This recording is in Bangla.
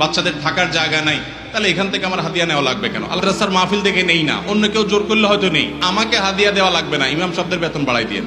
বাচ্চাদের থাকার জায়গা নাই, তাহলে এখান থেকে আমার হাদিয়া নেওয়া লাগবে কেন? রাস্তার মাহফিল দেখে নেই না, অন্য কেউ জোর করলে হয়তো নেই। আমাকে হাদিয়া দেওয়া লাগবে না, ইমাম শব্দের বেতন বাড়াই দিয়ে